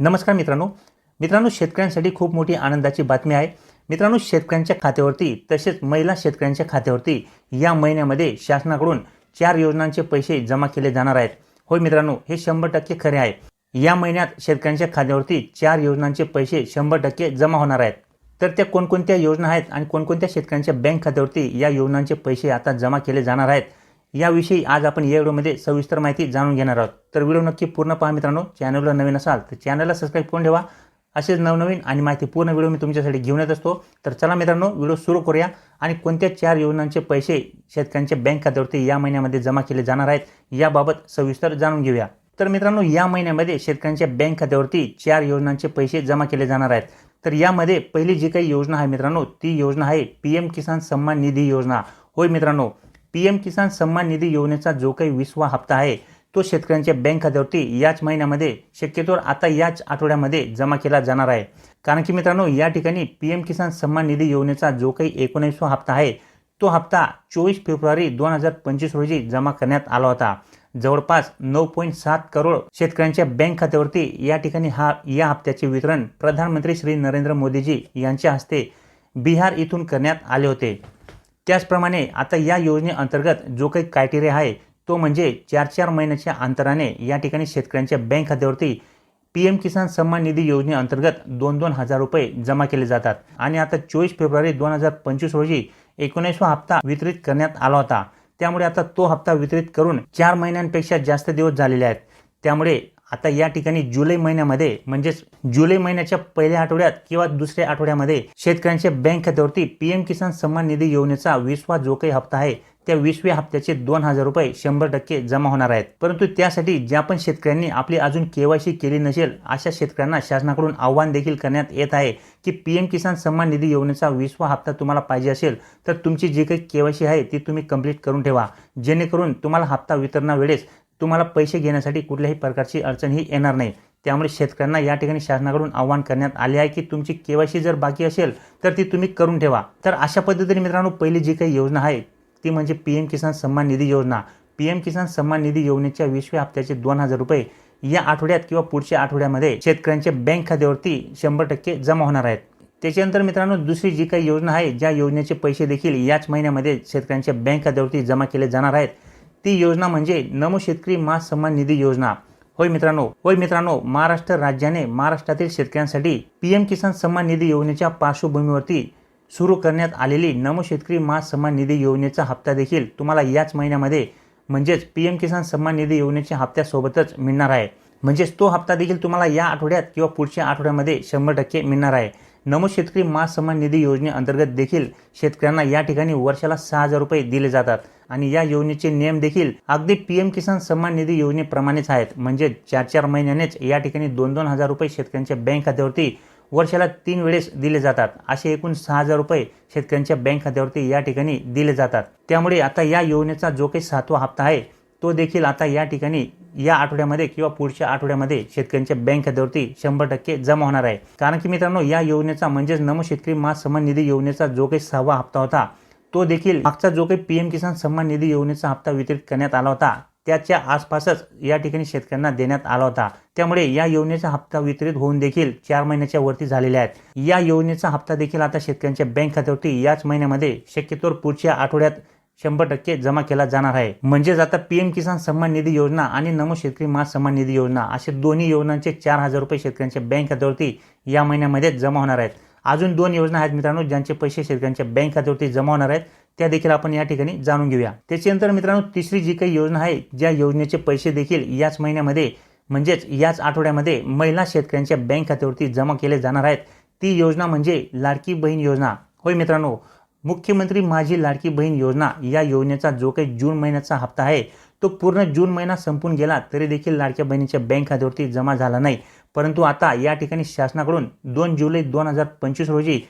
नमस्कार मित्रांनो. मित्रांनो शेतकऱ्यांसाठी खूप मोठी आनंदाची बातमी आहे. मित्रांनो शेतकऱ्यांच्या खात्यावरती तसेच महिला शेतकऱ्यांच्या खात्यावरती या महिन्यामध्ये शासनाकडून चार योजनांचे पैसे जमा केले जाणार आहेत. होय मित्रांनो हे शंभर टक्के खरे आहे. या महिन्यात शेतकऱ्यांच्या खात्यावरती चार योजनांचे पैसे शंभर टक्के जमा होणार आहेत. तर त्या कोणकोणत्या योजना आहेत आणि कोणकोणत्या शेतकऱ्यांच्या बँक खात्यावरती या योजनांचे पैसे आता जमा केले जाणार आहेत? याविषयी आज आपण या व्हिडिओमध्ये सविस्तर माहिती जाणून घेणार आहोत. तर व्हिडिओ नक्की पूर्ण पहा मित्रांनो. चॅनलला नवीन असाल तर चॅनलला सबस्क्राईब करून ठेवा. असेच नवनवीन आणि माहिती पूर्ण व्हिडिओ मी तुमच्यासाठी घेऊन येत असतो. तर चला मित्रांनो व्हिडिओ सुरू करूया. आणि कोणत्या चार योजनांचे पैसे शेतकऱ्यांच्या बँक खात्यावरती या महिन्यामध्ये जमा केले जाणार आहेत याबाबत सविस्तर जाणून घेऊया. तर मित्रांनो या महिन्यामध्ये शेतकऱ्यांच्या बँक खात्यावरती चार योजनांचे पैसे जमा केले जाणार आहेत. तर यामध्ये पहिली जी काही योजना आहे मित्रांनो ती योजना आहे पी एम किसान सन्मान निधी योजना. होय मित्रांनो पी एम किसान सन्मान निधी योजनेचा जो काही विसवा हप्ता आहे तो शेतकऱ्यांच्या बँक खात्यावरती याच महिन्यामध्ये शक्यतोवर आता याच आठवड्यामध्ये जमा केला जाणार आहे. कारण की मित्रांनो या ठिकाणी पी एम किसान सन्मान निधी योजनेचा जो काही एकोणीसवा हप्ता आहे तो हप्ता चोवीस फेब्रुवारी दोन हजार पंचवीस रोजी जमा करण्यात आला होता. जवळपास नऊ पॉईंट सात करोड शेतकऱ्यांच्या बँक खात्यावरती या ठिकाणी हा या हप्त्याचे वितरण प्रधानमंत्री श्री नरेंद्र मोदीजी यांच्या हस्ते बिहार इथून करण्यात आले होते. त्याचप्रमाणे आता या योजनेअंतर्गत जो काही क्रायटेरिया आहे तो म्हणजे चार चार महिन्याच्या अंतराने या ठिकाणी शेतकऱ्यांच्या बँक खात्यावरती पी एम किसान सन्मान निधी योजनेअंतर्गत दोन दोन हजार रुपये जमा केले जातात. आणि आता चोवीस फेब्रुवारी दोन हजार पंचवीस रोजी एकोणीसवा हप्ता वितरित करण्यात आला होता. त्यामुळे आता तो हप्ता वितरित करून चार महिन्यांपेक्षा जास्त दिवस झालेले आहेत. त्यामुळे आता या ठिकाणी जुलै महिन्यामध्ये म्हणजेच जुलै महिन्याच्या पहिल्या आठवड्यात किंवा दुसऱ्या आठवड्यामध्ये शेतकऱ्यांच्या बँक खात्यावरती पीएम किसान सन्मान निधी योजनेचा वीसवा जो काही हप्ता आहे त्या वीसव्या हप्त्याचे दोन हजार रुपये शंभर टक्के जमा होणार आहेत. परंतु त्यासाठी ज्या पण शेतकऱ्यांनी आपली अजून केवायसी केली नसेल अशा शेतकऱ्यांना शासनाकडून आव्हान देखील करण्यात येत आहे की पीएम किसान सन्मान निधी योजनेचा वीसवा हप्ता तुम्हाला पाहिजे असेल तर तुमची जी काही केवायसी आहे ती तुम्ही कंप्लीट करून ठेवा. जेणेकरून तुम्हाला हप्ता वितरणावेळेस तुम्हाला पैसे घेण्यासाठी कुठल्याही प्रकारची अडचण ही येणार नाही. त्यामुळे शेतकऱ्यांना या ठिकाणी शासनाकडून आव्हान करण्यात आले आहे की तुमची केवायसी जर बाकी असेल तर ती तुम्ही करून ठेवा. तर अशा पद्धतीने मित्रांनो पहिली जी काही योजना आहे ती म्हणजे पी एम किसान सन्मान निधी योजना. पी एम किसान सन्मान निधी योजनेच्या वीसव्या हप्त्याचे दोन हजार रुपये या आठवड्यात किंवा पुढच्या आठवड्यामध्ये शेतकऱ्यांच्या बँक खात्यावरती शंभर टक्के जमा होणार आहेत. त्याच्यानंतर मित्रांनो दुसरी जी काही योजना आहे ज्या योजनेचे पैसे देखील याच महिन्यामध्ये शेतकऱ्यांच्या बँक खात्यावरती जमा केले जाणार आहेत. ती योजना म्हणजे नमो शेतकरी मा सन्मान निधी योजना. होय मित्रांनो होय मित्रांनो महाराष्ट्र राज्याने महाराष्ट्रातील शेतकऱ्यांसाठी पी एम किसान सन्मान निधी योजनेच्या पार्श्वभूमीवरती सुरू करण्यात आलेली नमो शेतकरी मास सन्मान निधी योजनेचा हप्ता देखील तुम्हाला याच महिन्यामध्ये म्हणजेच पी एम किसान सन्मान निधी योजनेच्या हप्त्यासोबतच मिळणार आहे. म्हणजेच तो हप्ता देखील तुम्हाला या आठवड्यात किंवा पुढच्या आठवड्यामध्ये शंभर टक्के मिळणार आहे. नमो शेतकरी मास सन्मान निधी योजनेअंतर्गत देखील शेतकऱ्यांना या ठिकाणी वर्षाला सहा हजार रुपये दिले जातात. आणि या योजनेचे नियम देखील अगदी पीएम किसान सन्मान निधी योजनेप्रमाणेच आहेत. म्हणजे चार चार महिन्यानेच या ठिकाणी दोन दोन हजार रुपये शेतकऱ्यांच्या बँक खात्यावरती वर्षाला तीन वेळेस दिले जातात. असे एकूण सहा हजार रुपये शेतकऱ्यांच्या बँक खात्यावरती या ठिकाणी दिले जातात. त्यामुळे आता या योजनेचा जो काही सातवा हप्ता आहे तो देखील आता या ठिकाणी या आठवड्यामध्ये किंवा पुढच्या आठवड्यामध्ये शेतकऱ्यांच्या बँक खात्यावरती शंभर टक्के जमा होणार आहे. कारण की मित्रांनो या योजनेचा म्हणजेच नमो शेतकरी मास निधी योजनेचा जो काही सहावा हप्ता होता तो देखील मागचा जो काही पीएम किसान सन्मान निधी योजनेचा हप्ता वितरित करण्यात आला होता त्याच्या आसपासच या ठिकाणी शेतकऱ्यांना देण्यात आला होता. त्यामुळे या योजनेचा हप्ता वितरित होऊन देखील चार महिन्याच्या वरती झालेल्या आहेत. या योजनेचा हप्ता देखील आता शेतकऱ्यांच्या बँक खात्यावरती याच महिन्यामध्ये शक्यतोवर पुढच्या आठवड्यात शंभर टक्के जमा केला जाणार आहे. म्हणजेच आता पीएम किसान सन्मान निधी योजना आणि नमो शेतकरी मास सन्मान निधी योजना असे दोन्ही योजनांचे चार हजार रुपये शेतकऱ्यांच्या बँक खात्यावरती या महिन्यामध्ये जमा होणार आहेत. अजून दोन योजना आहेत मित्रांनो ज्यांचे पैसे शेतकऱ्यांच्या बँक खात्यावरती जमा होणार आहेत. त्या देखील आपण या ठिकाणी जाणून घेऊया. त्याच्यानंतर मित्रांनो तिसरी जी काही योजना आहे ज्या योजनेचे पैसे देखील याच महिन्यामध्ये म्हणजेच याच आठवड्यामध्ये महिला शेतकऱ्यांच्या बँक खात्यावरती जमा केले जाणार आहेत. ती योजना म्हणजे लाडकी बहीण योजना. होय मित्रांनो मुख्यमंत्री माझी लाडकी बहीण योजना या योजनेचा जो काही जून महिन्याचा हप्ता आहे तो पूर्ण जून महिना संपून गेला तरी देखील लाडक्या बहिणीच्या बँक खात्यावरती जमा झाला नाही. परंतु आता या ठिकाणी शासनाकडून दोन जुलै दोन हजार पंचवीस रोजी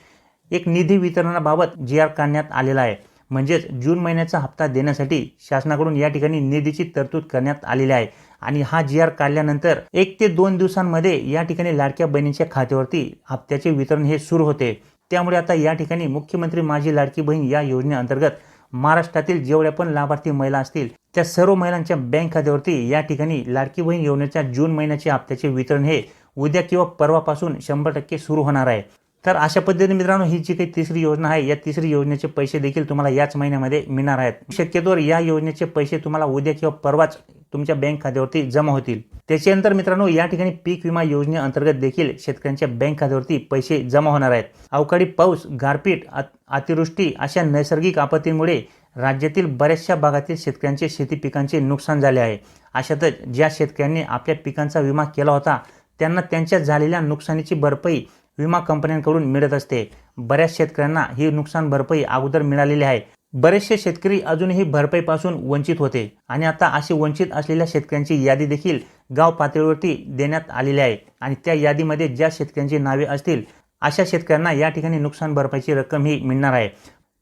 एक निधी वितरणाबाबत जी आर काढण्यात आलेला आहे. म्हणजेच जून महिन्याचा हप्ता देण्यासाठी शासनाकडून या ठिकाणी निधीची तरतूद करण्यात आलेली आहे. आणि हा जी आर काढल्यानंतर एक ते दोन दिवसांमध्ये या ठिकाणी लाडक्या बहिणींच्या खात्यावरती हप्त्याचे वितरण हे सुरू होते. त्यामुळे आता या ठिकाणी मुख्यमंत्री माझी लाडकी बहीण या योजनेअंतर्गत महाराष्ट्रातील जेवढ्या पण लाभार्थी महिला असतील त्या सर्व महिलांच्या बँक खात्यावरती या ठिकाणी लाडकी बहीण योजनेच्या जून महिन्याच्या हप्त्याचे वितरण हे उद्या किंवा परवापासून शंभर टक्के सुरू होणार आहे. तर अशा पद्धतीने मित्रांनो ही जी काही तिसरी योजना आहे या तिसरी योजनेचे पैसे देखील तुम्हाला याच महिन्यामध्ये मिळणार आहेत. शक्यतोवर या योजनेचे पैसे तुम्हाला उद्या किंवा परवाच तुमच्या बँक खात्यावरती जमा होतील. त्याच्यानंतर मित्रांनो या ठिकाणी पीक विमा योजनेअंतर्गत देखील शेतकऱ्यांच्या बँक खात्यावरती पैसे जमा होणार आहेत. अवकाळी पाऊस गारपीट अत- अतिवृष्टी अशा नैसर्गिक आपत्तींमुळे राज्यातील बऱ्याचशा भागातील शेतकऱ्यांचे शेती पिकांचे नुकसान झाले आहे. अशातच ज्या शेतकऱ्यांनी आपल्या पिकांचा विमा केला होता त्यांना त्यांच्या झालेल्या नुकसानीची भरपाई विमा कंपन्यांकडून मिळत असते. बऱ्याच शेतकऱ्यांना ही नुकसान भरपाई अगोदर मिळालेली आहे. बरेचसे शेतकरी अजूनही भरपाईपासून वंचित होते आणि आता अशी वंचित असलेल्या शेतकऱ्यांची यादी देखील गाव पातळीवरती देण्यात आलेली आहे आणि त्या यादीमध्ये ज्या शेतकऱ्यांची नावे असतील अशा शेतकऱ्यांना या ठिकाणी नुकसान भरपाईची रक्कम ही मिळणार आहे.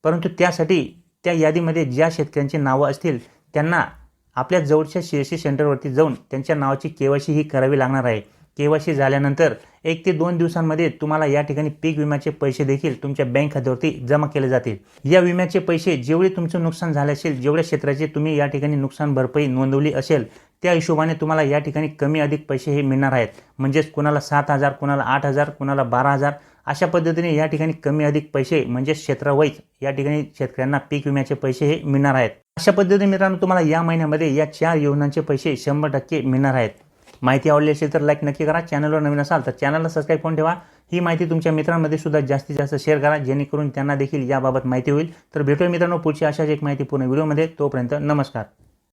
परंतु त्यासाठी त्या यादीमध्ये ज्या शेतकऱ्यांची नावं असतील त्यांना आपल्या जवळच्या सी एस सी सेंटरवरती जाऊन त्यांच्या नावाची केवायसी ही करावी लागणार आहे. केवायसी झाल्यानंतर एक ते दोन दिवसांमध्ये तुम्हाला या ठिकाणी पीक विम्याचे पैसे देखील तुमच्या बँक खात्यावरती जमा केले जातील. या विम्याचे पैसे जेवढे तुमचं नुकसान झाले असेल जेवढ्या क्षेत्राचे तुम्ही या ठिकाणी नुकसान भरपाई नोंदवली असेल त्या हिशोबाने तुम्हाला या ठिकाणी कमी अधिक पैसे हे मिळणार आहेत. म्हणजेच कुणाला सात हजार कुणाला आठ हजार कुणाला बारा हजार अशा पद्धतीने या ठिकाणी कमी अधिक पैसे म्हणजे क्षेत्रवाईज या ठिकाणी शेतकऱ्यांना पीक विम्याचे पैसे हे मिळणार आहेत. अशा पद्धतीने मित्रांनो तुम्हाला या महिन्यामध्ये या चार योजनांचे पैसे शंभर टक्के मिळणार आहेत. माहिती आवडली असेल तर लाईक नक्की करा. चॅनलवर नवीन असाल तर चॅनलला सबस्क्राईब करून ठेवा. ही माहिती तुमच्या मित्रांमध्ये सुद्धा जास्तीत जास्त शेअर करा. जेणेकरून त्यांना देखील याबाबत माहिती होईल. तर भेटूया मित्रांनो पुढची अशाच एक माहितीपूर्ण व्हिडिओमध्ये तोपर्यंत नमस्कार.